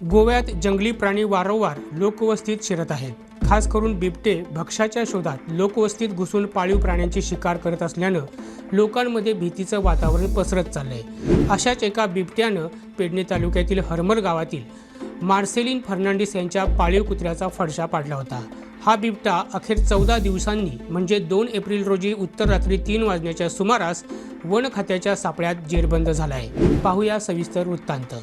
गोव्यात जंगली प्राणी वारंवार लोकवस्तीत शिरत आहेत. खास करून बिबटे भक्ष्याच्या शोधात लोकवस्तीत घुसून पाळीव प्राण्यांची शिकार करत असल्यानं लोकांमध्ये भीतीचं वातावरण पसरत चाललंय. अशाच एका बिबट्यानं पेडणे तालुक्यातील हरमर गावातील मार्सेलिन फर्नांडिस यांच्या पाळीव कुत्र्याचा फडशा पाडला होता. हा बिबटा अखेर चौदा दिवसांनी म्हणजे दोन एप्रिल रोजी उत्तर रात्री तीन वाजण्याच्या सुमारास वन खात्याच्या सापळ्यात जेरबंद झालाय. पाहूया सविस्तर वृत्तांत.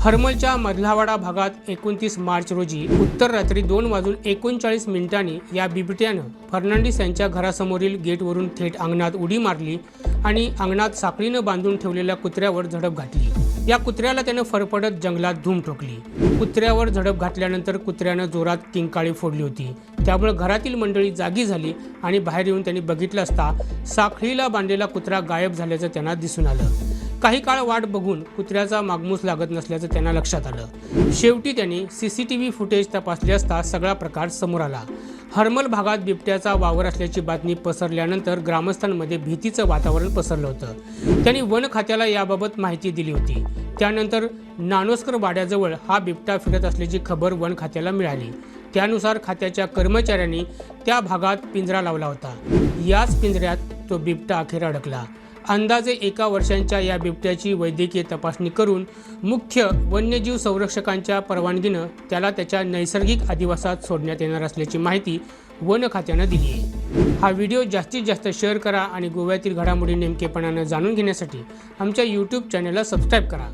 हरमलच्या मधलावाडा भागात एकोणतीस मार्च रोजी उत्तर रात्री दोन वाजून एकोणचाळीस मिनिटांनी या बिबट्यानं फर्नांडिस यांच्या घरासमोरील गेटवरून थेट अंगणात उडी मारली आणि अंगणात साखळीनं बांधून ठेवलेल्या कुत्र्यावर झडप घातली. या कुत्र्याला त्यानं फरफडत जंगलात धूम ठोकली. कुत्र्यावर झडप घातल्यानंतर कुत्र्यानं जोरात किंकाळी फोडली होती. त्यामुळे घरातील मंडळी जागी झाली आणि बाहेर येऊन त्यांनी बघितलं असता साखळीला बांधलेला कुत्रा गायब झाल्याचं त्यांना दिसून आलं. काही काळ वाट बघून कुत्र्याचा मागमूस लागत नसल्याचं त्यांना लक्षात आलं. शेवटी त्यांनी व्ही फुटेज तपासले असता सगळा प्रकार समोर आला. हर्मल भागात बिबट्याचा वावर असल्याची बातमी पसरल्यानंतर ग्रामस्थांमध्ये भीतीचं वातावरण पसरलं होतं. त्यांनी वन खात्याला याबाबत माहिती दिली होती. त्यानंतर नानोस्कर वाड्याजवळ हा बिबटा फिरत असल्याची खबर वन खात्याला मिळाली. त्यानुसार खात्याच्या कर्मचाऱ्यांनी त्या भागात पिंजरा लावला होता. याच पिंजऱ्यात तो बिबटा अखेर अडकला. अंदाजे एका वर्षांच्या या बिबट्याची वैद्यकीय तपासणी करून मुख्य वन्यजीव संरक्षकांच्या परवानगीनं त्याला त्याच्या नैसर्गिक अधिवासात सोडण्यात येणार असल्याची माहिती वन खात्यानं दिली आहे. हा व्हिडिओ जास्तीत जास्त शेअर करा आणि गोव्यातील घडामोडी नेमकेपणानं जाणून घेण्यासाठी आमच्या यूट्यूब चॅनलला सबस्क्राईब करा.